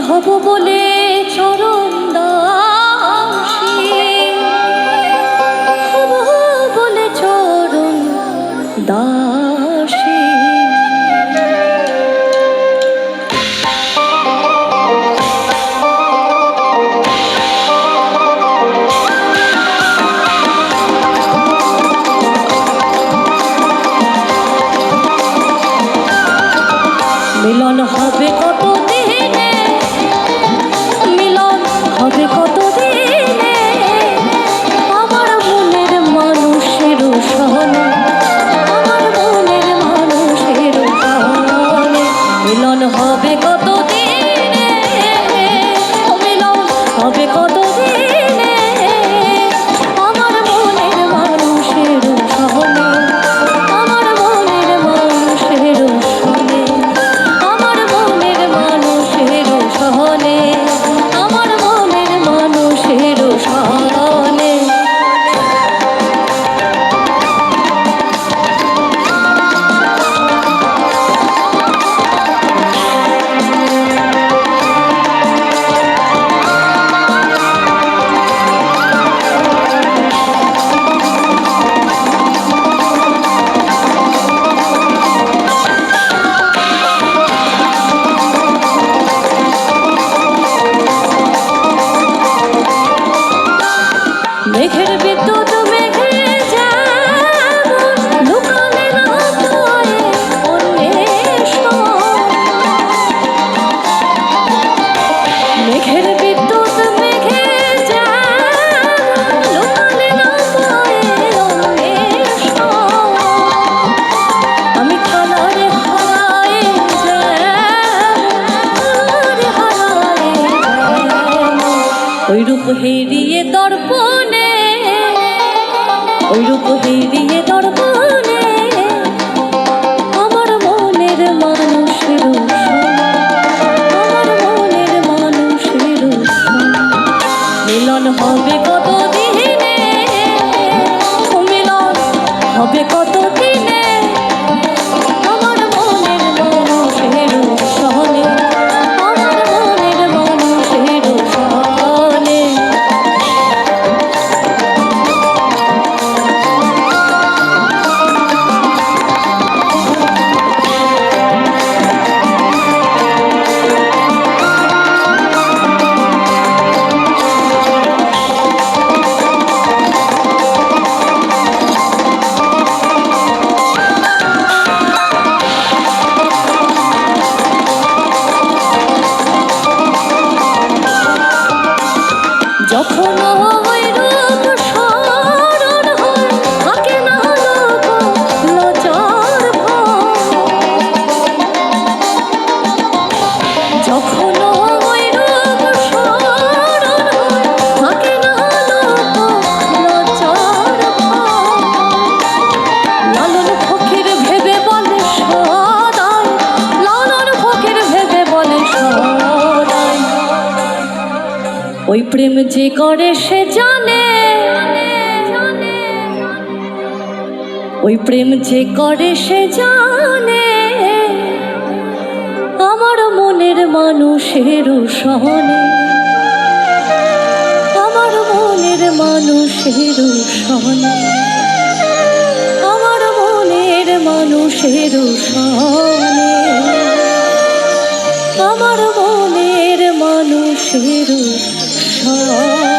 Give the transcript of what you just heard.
হব বলে চরণ দাসী। বলে চরণ দাসী। মিলন হবে কত হবে কত রূপ হেরিয়ে দর্পণে ওই রূপ হেরিয়ে দর্পণে, আমার মনের মানুষের আমার মনের মানুষের। মিলন হবে কত দিনে মিলন হবে কত যখন ওই প্রেম যে করে সে জানে। ওই প্রেম যে করে সে জানে। আমার মনের মানুষের সহনে। আমার মনের মানুষের সহনে। আমার মনের মানুষের সহনে। আমার মনের মানুষের সহনে